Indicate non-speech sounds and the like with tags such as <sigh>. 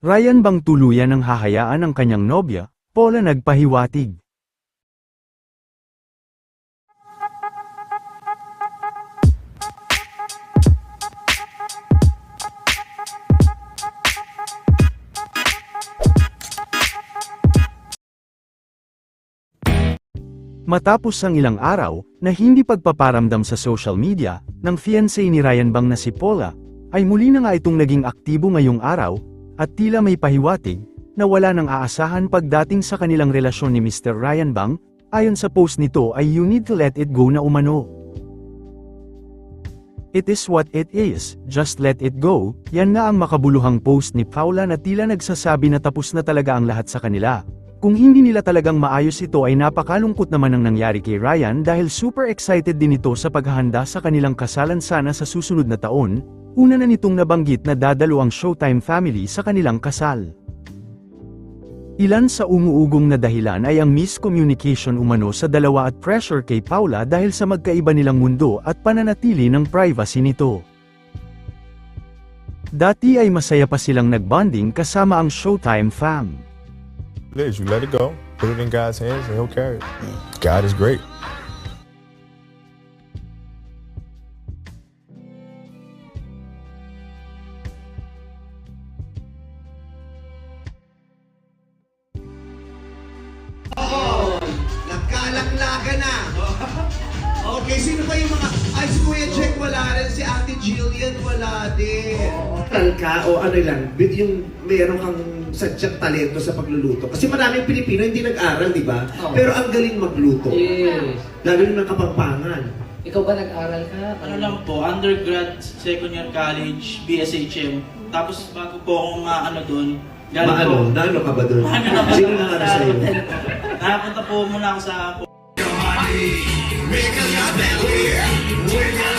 Ryan bang tuluyan ang hahayaan ng kanyang nobya? Paula nagpahiwatig. Matapos ang ilang araw, na hindi pagpaparamdam sa social media, ng fiancé ni Ryan Bang na si Paula, ay muli na nga itong naging aktibo ngayong araw, at tila may pahiwatig, na wala nang aasahan pagdating sa kanilang relasyon ni Mr. Ryan Bang, ayon sa post nito ay you need to let it go na umano. It is what it is, just let it go, yan nga ang makabuluhang post ni Paula na tila nagsasabi na tapos na talaga ang lahat sa kanila. Kung hindi nila talagang maayos ito ay napakalungkot naman ang nangyari kay Ryan dahil super excited din ito sa paghahanda sa kanilang kasalan sana sa susunod na taon, una na nitong nabanggit na dadalo ang Showtime family sa kanilang kasal. Ilan sa umuugong na dahilan ay ang miscommunication umano sa dalawa at pressure kay Paula dahil sa magkaiba nilang mundo at pananatili ng privacy nito. Dati ay masaya pa silang nagbonding kasama ang Showtime fam. You let it go, put it in God's hands, and He'll carry it. God is great. Nagkalaklaga na. <laughs> Okay, sino pa yung mga... Ay, si Kuya Jack wala rin. Si Ate Jillian wala din. Tal ka o ano lang, bit yung meron kang sadyang talento sa pagluluto. Kasi maraming Pilipino hindi nag-aral, di ba? Oo. Pero ang galing magluto. Yes. Lalo na ng kapampangan. Ikaw ba nag-aral ka? Ano lang po, undergrad, second year college, BSHM. Tapos bago po akong uh, ano doon, galing Maano? po. Naano ka ba doon? Ano na po? Sino na ano sa'yo? Nakapunta po muna ako sa Wiggle your belly,